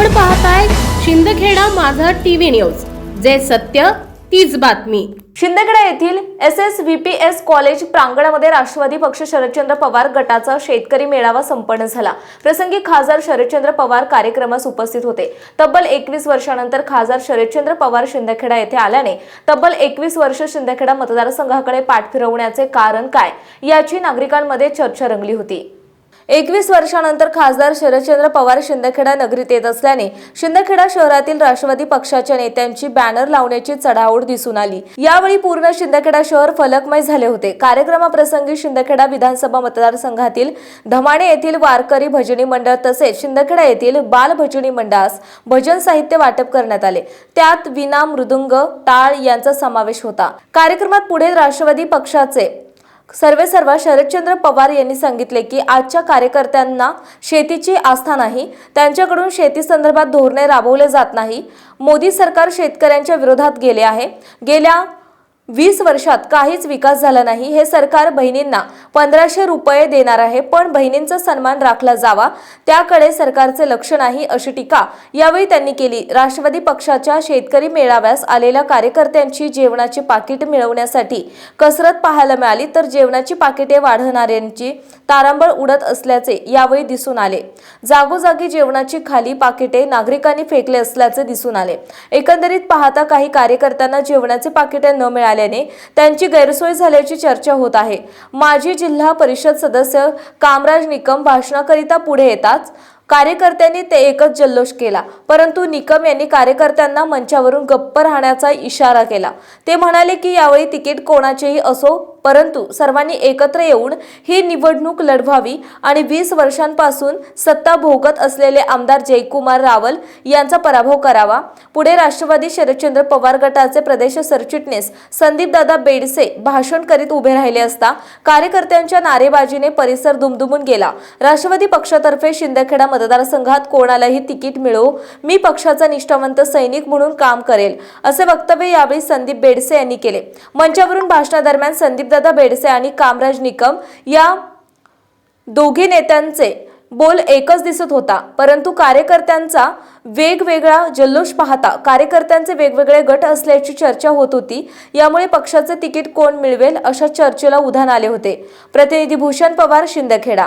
आपण पाहताय शिंदखेडा माझा टीव्ही न्यूज. जे सत्य तीच बातमी. शिंदखेडा येथील S S V P S college प्रांगणामध्ये Rashtravadi पक्ष शरदचंद्र पवार गटाचा शेतकरी मेळावा संपन्न झाला. प्रसंगी खासदार शरदचंद्र पवार कार्यक्रमास उपस्थित होते. तब्बल एकवीस वर्षानंतर खासदार शरदचंद्र पवार शिंदखेडा येथे आल्याने तब्बल एकवीस वर्ष शिंदखेडा मतदारसंघाकडे पाठ फिरवण्याचे कारण काय याची नागरिकांमध्ये चर्चा रंगली होती. एकवीस वर्षानंतर खासदार शरदचंद्र पवार शिंदखेडा नगरीत येत असल्याने शिंदखेडा शहरातील राष्ट्रवादी पक्षाच्या नेत्यांची बॅनर लावण्याची चढाओढ दिसून आली. यावेळी पूर्ण शिंदखेडा शहर फलकमय झाले होते. कार्यक्रमाप्रसंगी शिंदखेडा विधानसभा मतदारसंघातील धमाणे येथील वारकरी भजनी मंडळ तसेच शिंदखेडा येथील बाल भजनी मंडळास भजन साहित्य वाटप करण्यात आले. त्यात विना मृदुंग टाळ यांचा समावेश होता. कार्यक्रमात पुढे राष्ट्रवादी पक्षाचे सर्वे सर्व शरदचंद्र पवार यांनी सांगितले की आजच्या कार्यकर्त्यांना शेतीची आस्था नाही त्यांच्याकडून शेती संदर्भात धोरणे राबवले जात नाही. मोदी सरकार शेतकऱ्यांच्या विरोधात गेले आहे. गेल्या वीस वर्षात काहीच विकास झाला नाही हे सरकार बहिणींना पंधराशे रुपये देणार आहे पण बहिणींचा सन्मान राखला जावा त्याकडे सरकारचे लक्ष नाही अशी टीका यावेळी त्यांनी केली. राष्ट्रवादी पक्षाच्या शेतकरी मेळाव्यास आलेल्या कार्यकर्त्यांची जेवणाची पाकिट मिळवण्यासाठी कसरत पाहायला मिळाली तर जेवणाची पाकिटे वाढवणाऱ्यांची तारांबळ उडत असल्याचे यावेळी दिसून आले. जागोजागी जेवणाची खाली पाकिटे नागरिकांनी फेकले असल्याचे दिसून आले. एकंदरीत पाहता काही कार्यकर्त्यांना जेवणाचे पाकिटे न आल्याने त्यांची गैरसोय झाल्याची चर्चा होत आहे. माजी जिल्हा परिषद सदस्य कामराज निकम भाषणाकरिता पुढे येताच कार्यकर्त्यांनी ते एकच जल्लोष केला. परंतु निकम यांनी कार्यकर्त्यांना मंचावरून गप्प राहण्याचा इशारा केला. ते म्हणाले की यावेळी तिकीट कोणाचेही असो परंतु सर्वांनी एकत्र येऊन ही निवडणूक लढवावी आणि वीस वर्षांपासून सत्ता भोगत असलेले आमदार जयकुमार रावल यांचा पराभव करावा. पुढे राष्ट्रवादी शरदचंद्र पवार गटाचे प्रदेश सरचिटणीस संदीपदादा बेडसे भाषण करीत उभे राहिले असता कार्यकर्त्यांच्या नारेबाजीने परिसर दुमदुमून गेला. राष्ट्रवादी पक्षातर्फे शिंदखेडा मतदारसंघात कोणालाही तिकीट मिळो मी पक्षाचा निष्ठावंत सैनिक म्हणून काम करेल असे वक्तव्य यावेळी संदीप बेडसे यांनी केले. मंचावरून भाषणादरम्यान संदीपदादा बेडसे आणि कामराज निकम या दोघे नेत्यांचे बोल एकच दिसत होता परंतु कार्यकर्त्यांचा वेगवेगळा जल्लोष पाहता कार्यकर्त्यांचे वेगवेगळे गट असल्याची चर्चा होत होती यामुळे पक्षाचे तिकीट कोण मिळवेल अशा चर्चेला उधाण आले होते. प्रतिनिधी भूषण पवार शिंदखेडा.